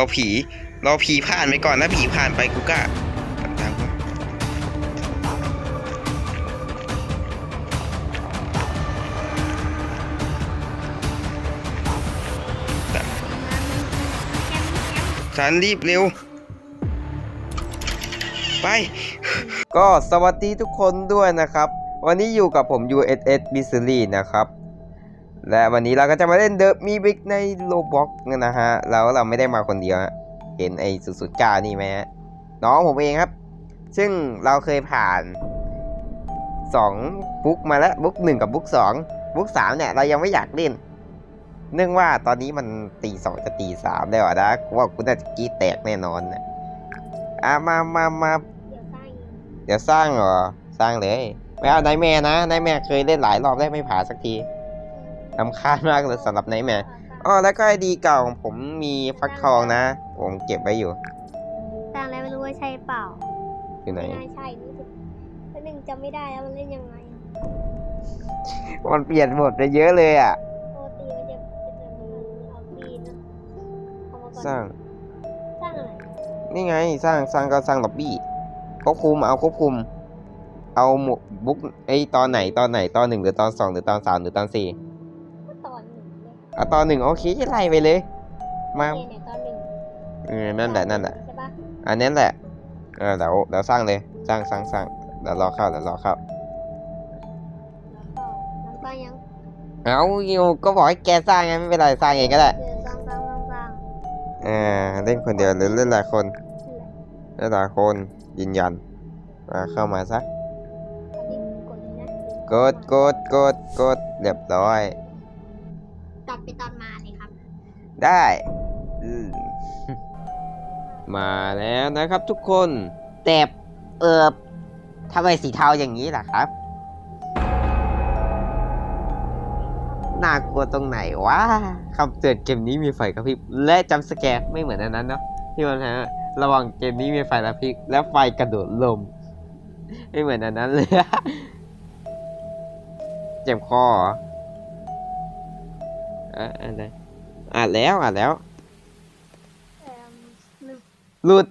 รอผีรอผีผ่านไปก่อนนะผีผ่านไปกูก็ตามๆฉันรีบเร็ว ไป ก็สวัสดีทุกคนด้วยนะครับ วันนี้อยู่กับผม USS m i s s o r y นะครับ และวันนี้เราก็จะมาเล่นเดอะมีบิกในโลบ็อกนะฮะแล้วเราไม่ได้มาคนเดียวฮะเห็นไอ้สุดๆก้านี่ไหมฮะน้องผมเองครับ ซึ่งเราเคยผ่านสองบุ๊กมาแล้วบุ๊กหนึ่งกับบุ๊กสองบุ๊กสามเนี่ยเรายังไม่อยากเล่น เนื่องว่าตอนนี้มันตีสองจะตีสามแล้วอะนะว่ากูน่าจะกรีดแตกแน่นอนนะอะมามามาเดี๋ยวสร้างเหรอสร้างเลยไม่เอาไนแมร์นะไนแมร์เคยเล่นหลายรอบได้ไม่ผ่านสักที ลำคาญมากเลยสำหรับไนท์แมร์อ๋อแล้วก็ไอดีเก่าของผมมีฟักทองนะ ผมเก็บไว้อยู่สร้างแล้วไม่รู้ว่าใช่เปล่าอยู่ไหน ไม่น่าใช่รู้สึกแต่หนึ่งจำไม่ได้แล้วมันเล่นยังไงมันเปลี่ยนหมดไปเยอะเลยอะ ปกติมันจะเป็นแบบนี้เอาปีนนะเอามาก่อนสร้างสร้างอะไรนี่ไงสร้างสร้างก็สร้างล็อบบี้ควบคุมเอาควบคุม เอาหมวกบุ๊กไอยตอนไหนตอนไหนตอนหนึ่งหรือตอนสองหรือตอนสามหรือตอนสี่ก็ตอนหนึ่ง เลยเอาตอนหนึ่งโอเคไล่ไปเลย มาเนี่ยเนี่ยตอนหนึ่งเออ นั่นแหละ นั่นแหละ ใช่ปะอันนั้นแหละ เออ เดี๋ยว เดี๋ยวสร้างเลย สร้างสร้างสร้างเดี๋ยวรอเข้าเดี๋ยวรอเข้า แล้วก็น้ำตาลยังเอาอยู่ก็บอกให้แกสร้างไงไม่เป็นไรสร้างเองก็ได้ คือสร้างสร้างสร้างสร้างอ่าเล่นคนเดียวหรือเล่นหลายคนนั่นแหละเล่นหลายคนยืนยันมาเข้ามาซะอันนี้กดเลยนะกดกดกดกดเรียบร้อย ตัดไปตอนมาเลยครับ ได้อืมมาแล้วนะครับทุกคนแต่เออทำไมสีเทาอย่างนี้ล่ะครับ น่ากลัวตรงไหนวะคำเตือนเกมนี้มีไฟกระพริบและจำสแกร์ไม่เหมือนอันนั้นเนาะที่มันฮะระวังเกมนี้มีไฟกระพริบและไฟกระโดดลม ไม่เหมือนอันนั้นเลย เจ็บคอ ออะอะไรอ่านแล้วอ่านแล้วเอ่มหนึ่งหลุด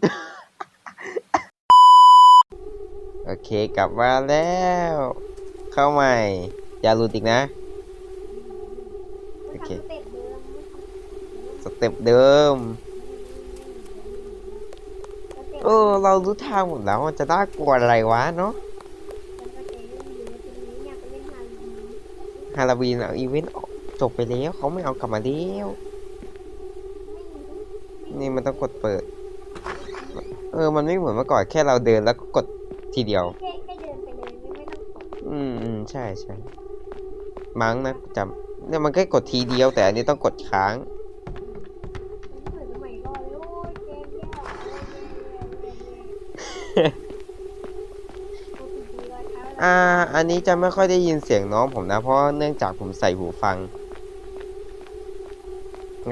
โอเคกลับมาแล้ว เข้าใหม่ อย่าหลุดอีกนะ โอเคทำสเต็ปเดิมสเต็ปเดิมสเต็ปเออ เรารู้ทางหมดแล้วมันจะน่ากลัวอะไรวะเนาะฮาโลวีนเอาอีเวนต์ จบไปแล้วเขาไม่เอากลับมาแล้วนี่มันต้องกดเปิด เออ มันไม่เหมือนเมื่อก่อนแค่เราเดินแล้วก็กดทีเดียว แค่แค่เดินไปเลยไม่ไม่ต้องกดอืมอืมใช่ใช่มั้งนะจำเนี่ยมันแค่กดทีเดียว แต่อันนี้ต้องกดค้าง มันเหมือนสมัยก่อนเลยโอ้ยแย่แย่แย่แย่แย่โอ้ยดีเลยครับอ่า อันนี้จะไม่ค่อยได้ยินเสียงน้องผมนะ เพราะเนื่องจากผมใส่หูฟัง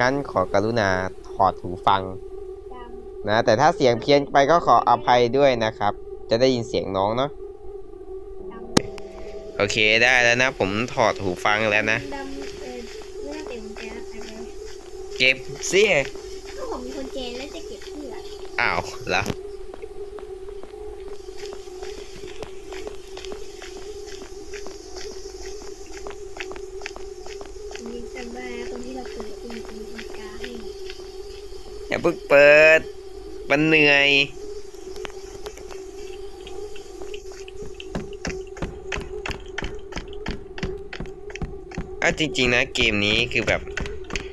งั้นขอกรุณาถอดหูฟังจนะ แต่ถ้าเสียงเพี้ยนไปก็ขออภัยด้วยนะครับ จะได้ยินเสียงน้องเนาะำดำโอเคได้แล้วนะ ผมถอดหูฟังแล้วนะดำเออไม่น่าเต็มแกแล้วไปเลยเก็บสิถ้าผมมีคนเจนแล้วจะเก็บเพื่ออ้าวแล้ว ผมยังจำได้นะตอนที่เราเปิดคุณมีอีกาให้ อย่า เพิ่งเปิด มันเหนื่อยอาจริง ๆ นะเกมนี้คือแบบ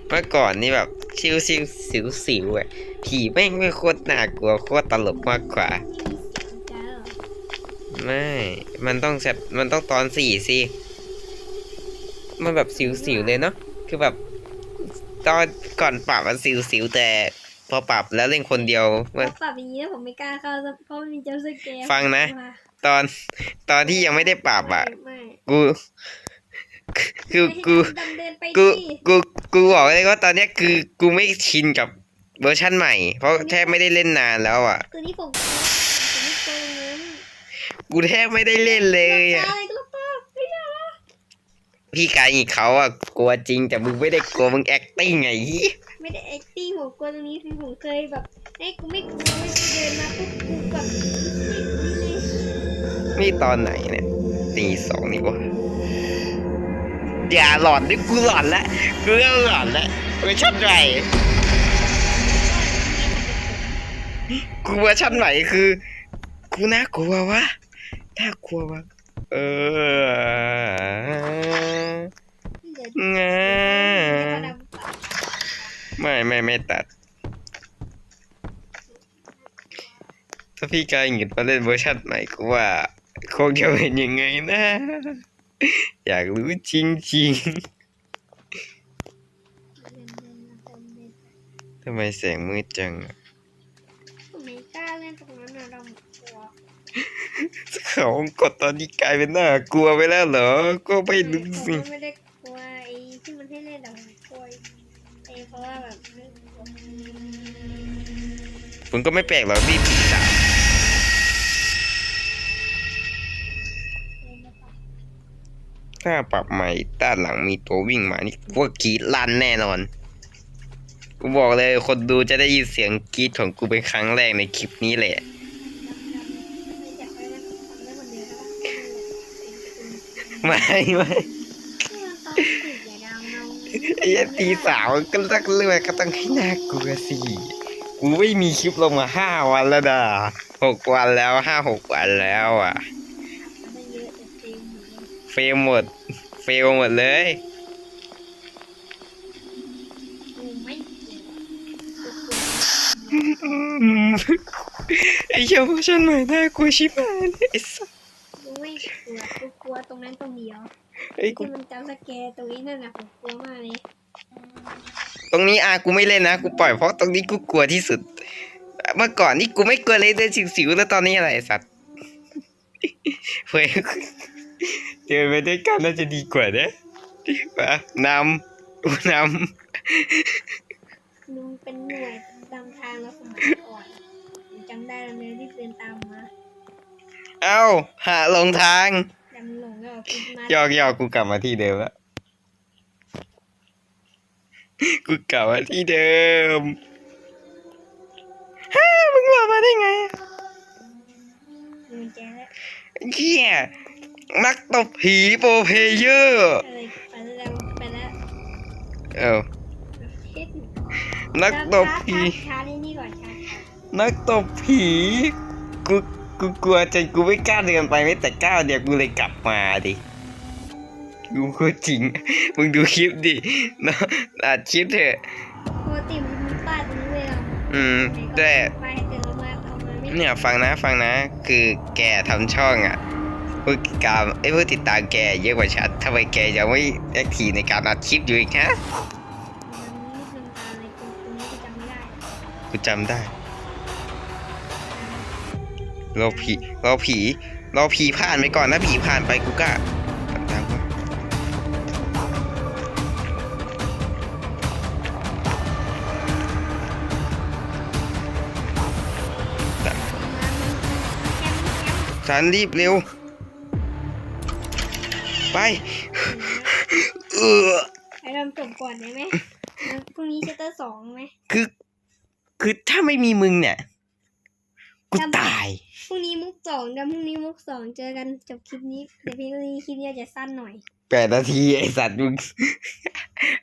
เมื่อก่อนนี่แบบชิวชิวสิวสิวๆอะผีแม่งไม่โคตรน่ากลัวโคตรตลกมากกว่า ไม่ มันต้องแซบมันต้องตอนสี่สิมันแบบสิวๆเลยเนาะคือแบบ ตอนก่อนปรับมันสิวๆแต่ พอปรับแล้วเล่นคนเดียวมันถ้าปรับอย่างนี้แล้วผมไม่กล้าเข้าเพราะมันมีจัมป์สแกร์ฟังนะ ตอนตอนที่ยังไม่ได้ปรับอะไม่กูคือกูไม่ให้ดำเดินไปกูสิกูกูบอกเลยว่าตอนเนี้ยคือกูไม่ชินกับเวอร์ชั่นใหม่ เพราะแทบไม่ได้เล่นนานแล้วอะคือที่ผมผมไม่โกงเงินกูแทบไม่ได้เล่นเลยอะอะไรก็แล้วป้าไม่ได้นะพี่กายอีกเขาอะกลัวจริงแต่มึงไม่ได้กลัวมึง acting ไง ไม่ได้ acting ผมกลัวตรงนี้คือผมเคยแบบไอ้ยกูไม่กลัวไม่เดินมาปุ๊บกูแบบนี่เลยนี่ตอนไหนเนี่ยตีสองนี่วะอย่าหลอนดิกูหลอนละกูเริ่มหลอนละเวอร์ชันใหม่กูเวอร์ชันใหม่คือ กูน่ากลัววะน่ากลัววะเออเดี๋ยวงา จะมาดำปาก ไม่ไม่ไม่ตัด ถ้าพี่กายหงิดมาเล่นเวอร์ชันใหม่กูว่าคงจะเป็นยังไงนะ อยากรู้จริงจริงๆทำไมแสงมืดจังอะผมไม่กล้าเล่นตรงนั้นนะดำกลัวเขากดตอนนี้กลายเป็นน่ากลัวไปแล้วเหรอ ก็ไม่รู้ผมสิ ก็ไม่ได้กลัวไอ้ที่มันให้เล่นแต่ผมกลัวไอ้เพราะว่าแบบไม่กลัว ผมก็ไม่แปลกหรอกที่ผีสาวเล่นนะคะถ้าปรับใหม่ด้านหลังมีตัววิ่งมานี่พวกกรีดลั่นแน่นอน กูบอกเลยคนดูจะได้ยินเสียงกรีดของกูเป็นครั้งแรกในคลิปนี้แหละดำๆไม่อยากให้เล่นทำได้คนเดียวแล้วก็ไม่ไม่ที่มันตอนติดอย่าดำเนาไอ้ตีสาวก็รักเลือก็ต้องให้น่ากลัวสิ กูไม่มีคลิปลงมาห้าวันแล้วด่าหกวันแล้วห้าหกวันแล้วอะมันเยอะแต่เต็มหมดเลยเฟลหมด เฟลหมดเลยกูไม่กลัวไอ้เชี่ยวเวอร์ชันใหม่น่ากลัวชิบหายเลยไอ้สัสกูไม่กลัวกูกลัวตรงนั้นตรงเดียวไอ้กูที่มันจำสแกร์ตรงนี้นั่นน่ะผมกลัวมากเลย ตรงนี้อะกูไม่เล่นนะกูปล่อยเพราะตรงนี้กูกลัวที่สุด เมื่อก่อนนี่กูไม่กลัวเลยเดินสิวๆแล้วตอนนี้อะไรไอ้สัตว์เฮ้ยเดินไปด้วยกันน่าจะดีกว่านะมานำกูนลุงเป็นหน่วยนำทางเราสมัยก่อนผมจำได้แล้วเนี่ยที่เดินตามมาำเอ้าหาลงทางดำหลงแล้วคุณมาหยอกหยอกกูกลับมาที่เดิมแล้ว กูกลับมาที่เดิมฮ่ามึงมามาได้ไงลุงแจแล้วเฮียนักตบผีโปรเพลเยอร์ อะไรไปแล้วไปแล้วเอ้าเฮ็ดนักตบผี ชาร์จนี่นี่ก่อนชาร์จนักตบผี กู กูกลัวจนกูไม่กล้าเดินไปไม่แต่ก้าวเดียวกูเลยกลับมาดิ กูพูดจริง มึงดูคลิปดิเนาะอัดคลิปเถอะปกติมันมีป้ายตรงนี้เลยเราอืมแต่ป้ายให้เตือนเรามาเอามาไม่เนี่ยฟังนะฟังนะ คือแกทำช่องอะผู้ติดตามไอ้ยผู้ติดตามแกเยอะกว่าฉันทำไมแกยังไม่แอคทีฟในการอัดคลิปอยู่อีกฮะมันนี่มันตาอะไรตรงนี้กูจำไม่ได้กูจำได้ เราผีเราผี เราผีผ่านไปก่อนนะผีผ่านไปกูก็ ฉันรีบเร็ว ไป เออไอ้ดำจบก่อนได้ไหมแล้วพรุ่งนี้เชตเตอร์สองไหมคือ คือถ้าไม่มีมึงเนี่ย กูตาย พรุ่งนี้มุกสองดำพรุ่งนี้มุกสองเจอกันจบคลิปนี้ เดี๋ยวพี่พรุ่งนี้คลิปนี้อาจจะสั้นหน่อยแปดนาทีไอสัตว์มึง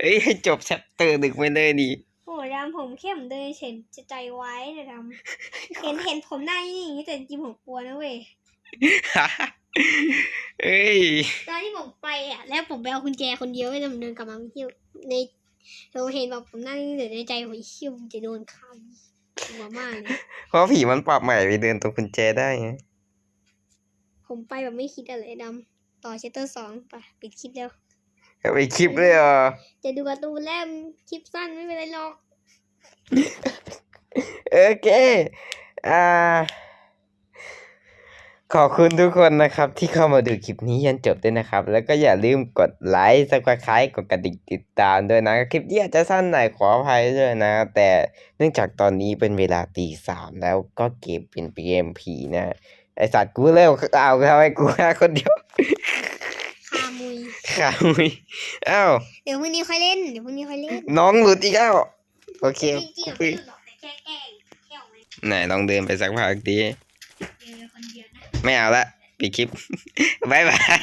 เอ้ยให้จบแชปเตอร์หนึ่งไปเลยดิโอ้ดำผมเข้มเดินเฉนจะใจไว้เนี่ยดำเห็นเห็นผมหน้าอย่างนี้แต่จริงๆผมกลัวนะเว้ย เอ้ย ตอนที่ผมไปอะ แล้วผมไปเอากุญแจคนเดียวไม่ได้ผมเดินกลับมาเที่ยวในเราเห็นแบบผมนั่งอยู่ในใจผมเชี่ยวจะโดนฆ่ากลัวมากเลยเพราะผีมันปรับใหม่ไปเดินตรงกุญแจได้ไงผมไปแบบไม่คิดอะไรดำต่อเชตเตอร์สองไปปิดคลิปแล้วเอาไปคลิปเลยเหรอ จะดูการ์ตูนแล้วคลิปสั้นไม่เป็นไรหรอก โอเค อ่า ขอบคุณทุกคนนะครับ ที่เข้ามาดูคลิปนี้ยันจบด้วยนะครับ แล้วก็อย่าลืมกดไลค์สับสไครต์กดกระดิ่งติดตามด้วยนะ คลิปนี้อาจจะสั้นหน่อยขออภัยด้วยนะ แต่เนื่องจากตอนนี้เป็นเวลาตีสามแล้วก็เก็บเป็นเกมผีนะ ไอสัตว์กูเร็วเอาทำไมกูฆ่าคนเดียวขามุยคามุยอ้าวเดี๋ยวพรุ่งนี้ค่อยเล่นเดี๋ยวพรุ่งนี้ค่อยเล่นน้องหลุดอีกแล้วโอเคไหนลองเดินไปสักพักดี ไม่เอาละปิดคลิปบายบาย